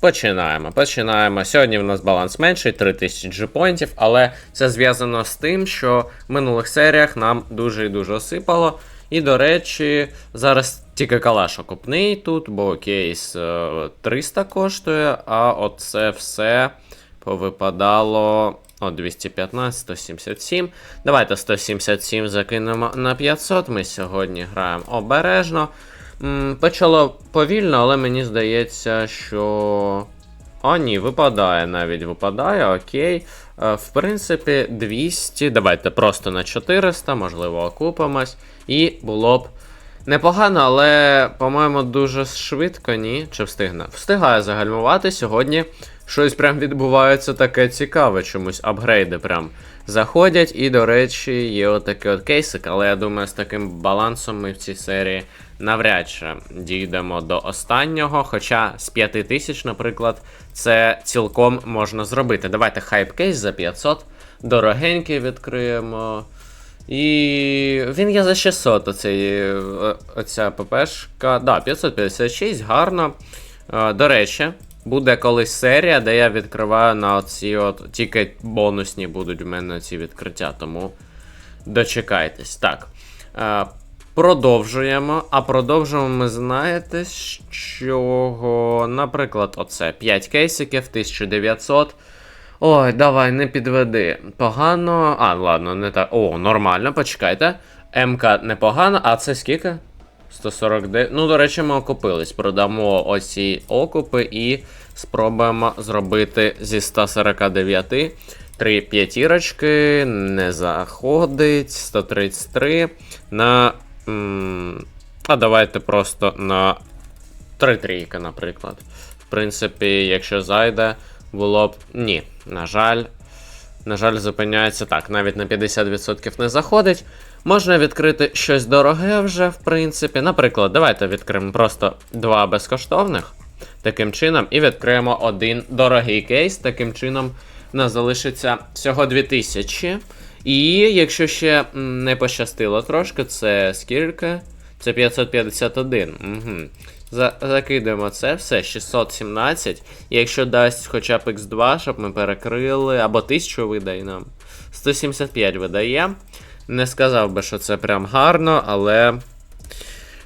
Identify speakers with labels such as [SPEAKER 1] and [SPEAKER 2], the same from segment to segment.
[SPEAKER 1] Починаємо. Починаємо. Сьогодні в нас баланс менший, 3000 джипоінтів, але це зв'язано з тим, що в минулих серіях нам дуже і дуже осипало. І, до речі, зараз тільки калаш окупний тут, бо кейс е, 300 коштує, а оце все повипадало. О, 215, 177. Давайте 177 закинемо на 500. Ми сьогодні граємо обережно. Почало повільно, але мені здається, що. А, ні, випадає навіть випадає, окей. Е, В принципі, 200. Давайте просто на 400, можливо, окупимось. І було б непогано, але, по-моєму, дуже швидко, ні. Чи встигне? Встигає загальмувати сьогодні. Щось прям відбувається таке цікаве, чомусь апгрейди прям заходять. І, до речі, є отакий от кейсик, але я думаю, з таким балансом ми в цій серії навряд чи дійдемо до останнього. Хоча з 5000, наприклад, це цілком можна зробити. Давайте хайп кейс за 500. Дорогенький відкриємо. І він є за 600, оцей, е, оця ППшка. Да, 556, гарно. Е, До речі, буде колись серія, де я відкриваю на оці от. Тільки бонусні будуть в мене ці відкриття, тому дочекайтесь. Так. Е, Продовжуємо. А продовжуємо ми знаєте, з чого. Наприклад, оце 5 кейсиків, 1900. Ой, давай, не підведи. Погано. А, ладно, не так. О, нормально, почекайте. МК непогано, а це скільки? 149. Ну, до речі, ми окупились. Продамо оці окупи і спробуємо зробити зі 149. Три п'ятірочки, не заходить. 133 на. М а давайте просто на 3 трійки, наприклад. В принципі, якщо зайде, було б. Ні, на жаль. На жаль, зупиняється так, навіть на 50% не заходить. Можна відкрити щось дороге вже, в принципі. Наприклад, давайте відкриємо просто два безкоштовних таким чином, і відкриємо один дорогий кейс. Таким чином, в нас залишиться всього 2000. І якщо ще не пощастило трошки, це скільки? Це 551. Угу. За, закидаємо це все, 617. І якщо дасть хоча б x2, щоб ми перекрили, або 1000 видає нам. 175 видає. Не сказав би, що це прям гарно, але.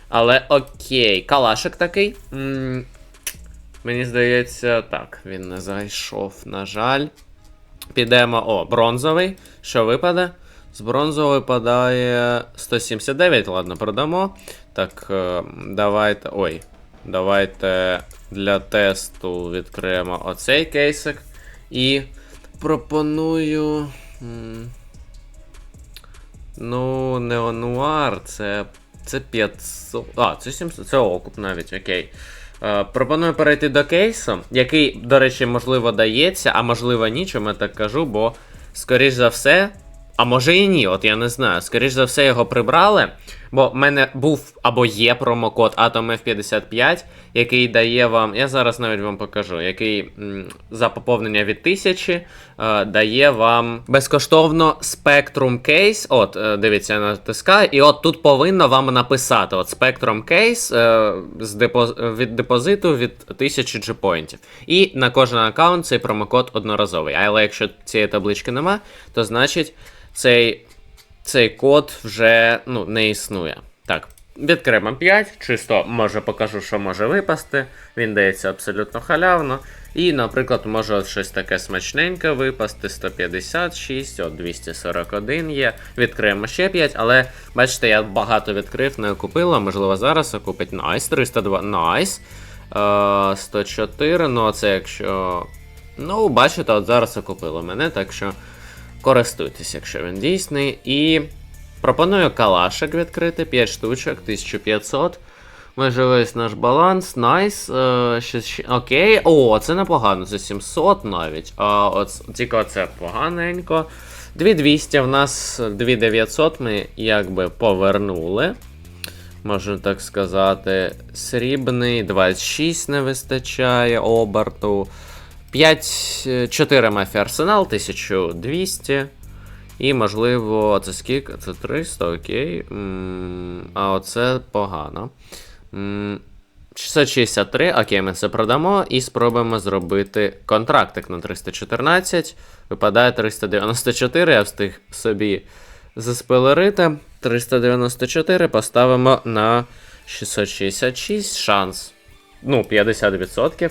[SPEAKER 1] Але окей. Калашик такий. М мені здається, так, він не зайшов, на жаль. Підемо. О, бронзовий. Що випаде? З бронзового випадає 179, ладно, продамо. Так, е, давайте. Ой. Давайте для тесту відкриємо оцей кейсик. І пропоную. Ну, неонуар, це. Це 500. А, це 700. Це окуп навіть, окей. Е, пропоную перейти до кейсу, який, до речі, можливо, дається, а можливо ні, чому я так кажу, бо, скоріш за все, а може і ні, от я не знаю. Скоріш за все, його прибрали. Бо в мене був або є промокод Atom F55, який дає вам. Я зараз навіть вам покажу, який м, за поповнення від 1000 е, дає вам безкоштовно Spectrum Case. От, е, дивіться, я натискаю, і от тут повинно вам написати: от Spectrum Case е, з депоз... від депозиту від 1000 G-поінтів. І на кожен аккаунт цей промокод одноразовий. Але якщо цієї таблички нема, то значить цей цей код вже ну, не існує. Так, відкриємо 5, чисто може покажу, що може випасти. Він дається абсолютно халявно. І, наприклад, може от щось таке смачненьке випасти. 156, от 241 є. Відкриємо ще 5, але бачите, я багато відкрив, не окупила. Можливо, зараз окупить. Найс, 302. Найс. Е, 104, ну це якщо. Ну, бачите, от зараз окупило мене, так що. Користуйтесь, якщо він дійсний. І пропоную калашик відкрити 5 штучок, 1500. Майже весь наш баланс, найс. Е, ще, окей. О, це непогано, це 700 навіть. А от тільки оце поганенько. 2200 в нас 2900 ми якби повернули. Можна так сказати. Срібний 26 не вистачає оберту. 5, 4 мафі арсенал, 1200. І, можливо, це скільки? Це 300, окей. А оце погано. 663, окей, ми це продамо і спробуємо зробити контрактик на 314. Випадає 394, я встиг собі заспойлерити. 394 поставимо на 666 шанс. Ну, 50%.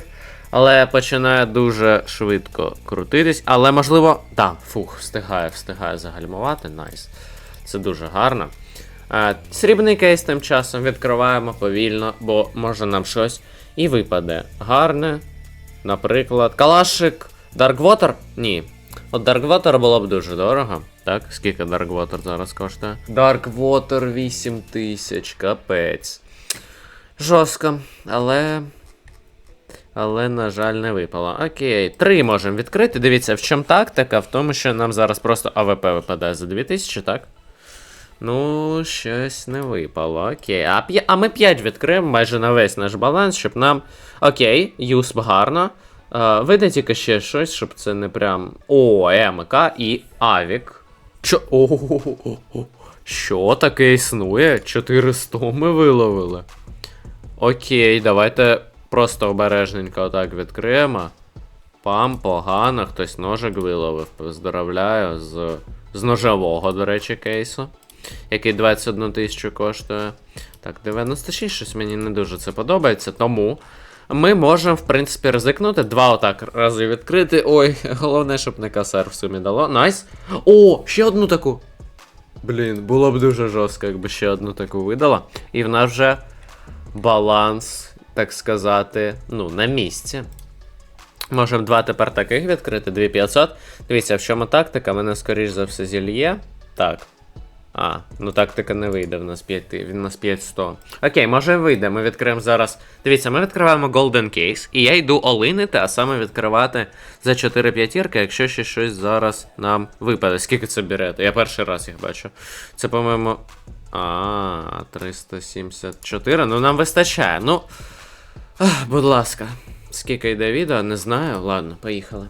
[SPEAKER 1] Але починає дуже швидко крутитись. Але можливо. Так, фух, встигає, встигає загальмувати. Найс. Це дуже гарно. А, срібний кейс тим часом відкриваємо повільно, бо може нам щось і випаде. Гарне. Наприклад, калашик Darkwater? Ні. От Darkwater було б дуже дорого. Так, скільки Darkwater зараз коштує? Darkwater 8000, капець. Жорстко, але. Але, на жаль, не випало. Окей, три можемо відкрити. Дивіться, в чому тактика? В тому, що нам зараз просто АВП випадає за 2000, так? Ну, щось не випало. Окей. А, а ми 5 відкриємо майже на весь наш баланс, щоб нам. Окей, юсп гарно. Е, видай тільки ще щось, щоб це не прям. О, МК і Авік. Чо. О, що таке існує? 400 ми виловили. Окей, давайте просто обережненько отак відкриємо. Пам, погано, хтось ножик виловив. Поздравляю з, з ножового, до речі, кейсу. Який 21 тисячу коштує. Так, 96, щось мені не дуже це подобається, тому ми можемо, в принципі, ризикнути. Два отак рази відкрити. Ой, головне, щоб не касар в сумі дало. Найс. О, ще одну таку. Блін, було б дуже жорстко, якби ще одну таку видала. І в нас вже баланс, так сказати, ну, на місці. Можемо два тепер таких відкрити, 2500. Дивіться, в чому тактика? Мене, скоріш за все, зільє. Так. А, ну тактика не вийде, в нас 5, він у нас 5100. Окей, може вийде. Ми відкриємо зараз. Дивіться, ми відкриваємо Golden Case, і я йду олинити, а саме відкривати за 4 п'ятірки, якщо ще щось зараз нам випаде. Скільки це берете? Я перший раз їх бачу. Це, по-моєму. А, 374. Ну нам вистачає. Ну. Ах, Будь ласка. Скільки йде відео, не знаю. Ладно, поїхали.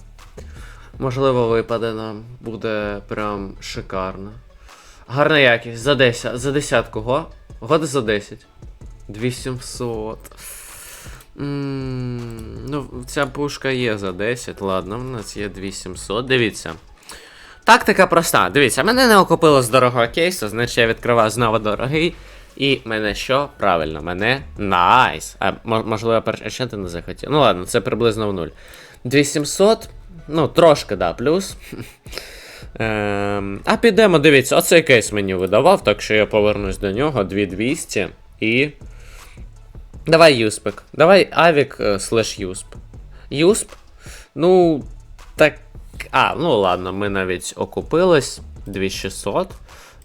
[SPEAKER 1] Можливо, випаде нам. Буде прям шикарно. Гарна якість. За 10. За десятку, го? Годи за 10. 2700. М, Ну, ця пушка є за 10. Ладно, в нас є 2700. Дивіться. Тактика проста. Дивіться, мене не окупило з дорогого кейсу, значить я відкриваю знову дорогий. І мене що? Правильно, мене найс. А можливо, я перш... а ще ти не захотів. Ну ладно, це приблизно в нуль. 2700, ну, трошки, да, плюс. Ем, а підемо, дивіться, оцей кейс мені видавав, так що я повернусь до нього. 2200 і. Давай Юспик. Давай Авік е, слеш Юсп. Юсп? Ну, так. А, ну ладно, ми навіть окупились. 2600.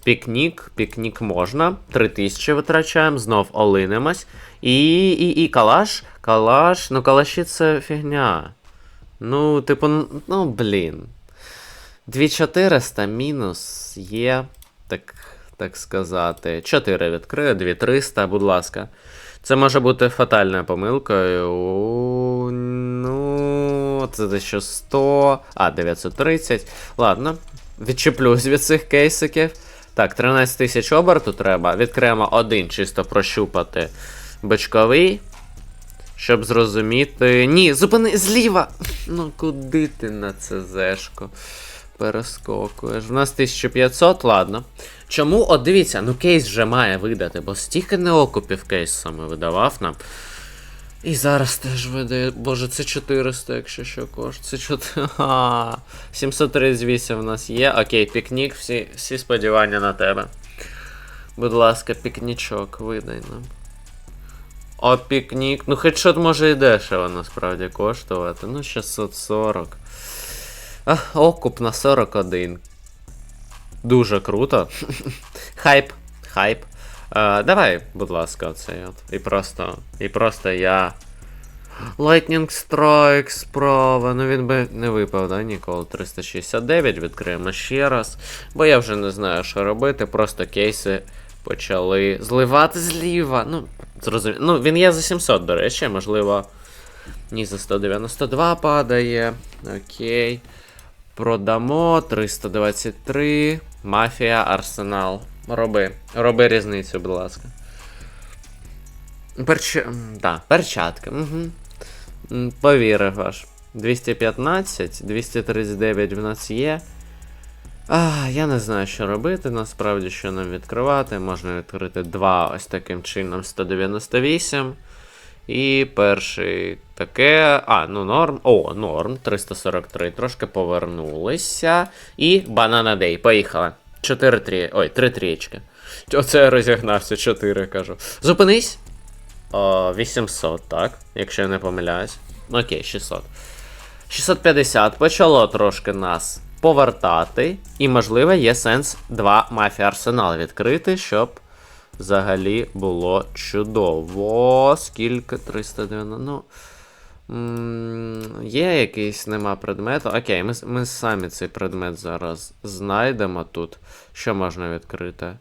[SPEAKER 1] Пікнік, пікнік можна. 3000 витрачаємо, знов олинимось. І, і, і калаш. Калаш. Ну, калаші це фігня. Ну, типу, ну, блін. 2400 мінус є, так, так сказати. 4 відкрию, 2300, будь ласка. Це може бути фатальною помилкою. У, Ну, це десь 100. А, 930. Ладно. Відчеплюсь від цих кейсиків. Так, 13 тисяч оберту треба. Відкриємо один, чисто прощупати бочковий. Щоб зрозуміти. Ні, зупини зліва! Ну куди ти на ЦЗшку перескокуєш? В нас 1500, ладно. Чому? От дивіться, ну кейс вже має видати, бо стільки неокупів кейс саме видавав нам. І зараз теж видає. Боже, це 400, якщо що коштує. Це 4. А, 738 в нас є. Окей, пікнік, всі, всі сподівання на тебе. Будь ласка, пікнічок, видай нам. О, пікнік. Ну, хедшот може і дешево насправді коштувати. Ну, 640. А, окуп на 41. Дуже круто. Хайп. Хайп. Давай, будь ласка, оцей от. І просто. І просто я. Lightning Strike справа. Ну він би не випав, да, ніколи. 369, відкриємо ще раз. Бо я вже не знаю, що робити. Просто кейси почали зливати зліва. Ну, зрозуміло. Ну, він є за 700, до речі, можливо. Ні, за 192 падає. Окей. Продамо 323. Мафія, арсенал. Роби. Роби різницю, будь ласка. Перч... Да, перчатка. Угу. Повірив аж. 215, 239 в нас є. А, я не знаю, що робити, насправді, що нам відкривати. Можна відкрити два ось таким чином 198. І перший таке. А, ну норм. О, норм. 343. Трошки повернулися. І Банана Дей. Поїхали. 4 3. Ой, 3 трієчки. Оце я розігнався, 4 кажу. Зупинись. О, 800, так. Якщо я не помиляюсь. Окей, 600. 650 почало трошки нас повертати. І, можливо, є сенс два мафія арсенал відкрити, щоб взагалі було чудово. Скільки? 390. Ну. Є якийсь нема предмету. Окей, ми, ми самі цей предмет зараз знайдемо тут. Що можна відкрити?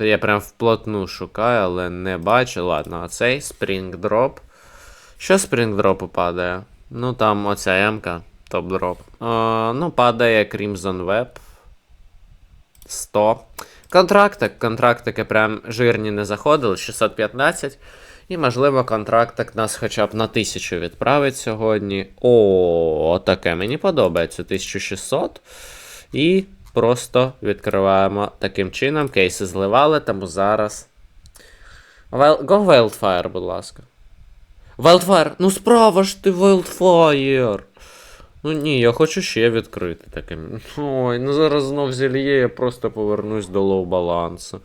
[SPEAKER 1] Я прям вплотну шукаю, але не бачу. Ладно, а цей Drop. Що Drop падає? Ну там оця М-ка, топ дроп. Е, ну, падає Crimson Web. 100. Контрактик, контрактики прям жирні не заходили, 615. І, можливо, контрактик нас хоча б на 1000 відправить сьогодні. О, таке мені подобається. 1600. І просто відкриваємо таким чином. Кейси зливали, тому зараз. Go Wildfire, будь ласка. Wildfire, ну справа ж ти Wildfire. Ну ні, я хочу ще відкрити таким. Ой, ну зараз знов зільє, я просто повернусь до лоу балансу.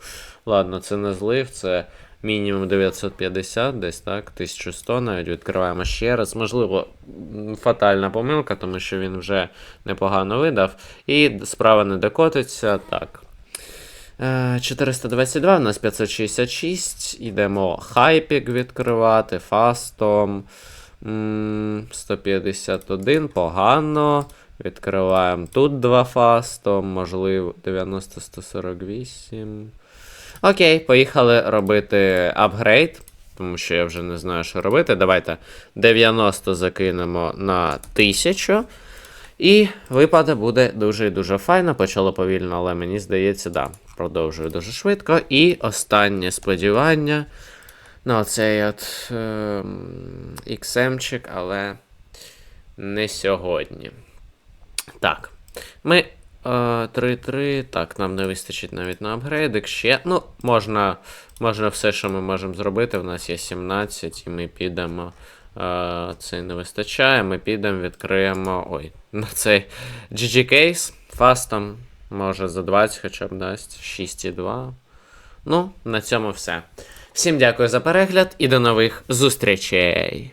[SPEAKER 1] Ладно, це не злив, це мінімум 950, десь так, 1100 навіть відкриваємо ще раз. Можливо, фатальна помилка, тому що він вже непогано видав. І справа не докотиться. Так. Е, 422, у нас 566. Ідемо хайпік відкривати, фастом. 151, погано. Відкриваємо тут два фастом, можливо, 90-148. Окей, поїхали робити апгрейд, тому що я вже не знаю, що робити. Давайте 90 закинемо на 1000. І випада буде дуже і дуже файно. Почало повільно, але мені здається, да, продовжую дуже швидко. І останнє сподівання на оцей от ем, XM-чик, але не сьогодні. Так. Ми е, 3-3. Так, нам не вистачить навіть на апгрейдик ще. Ну, можна, можна все, що ми можемо зробити. У нас є 17, і ми підемо. Е, це не вистачає. Ми підемо, відкриємо. Ой, на цей GG Case. Фастом. Може за 20 хоча б дасть. 6,2. Ну, на цьому все. Всім дякую за перегляд і до нових зустрічей!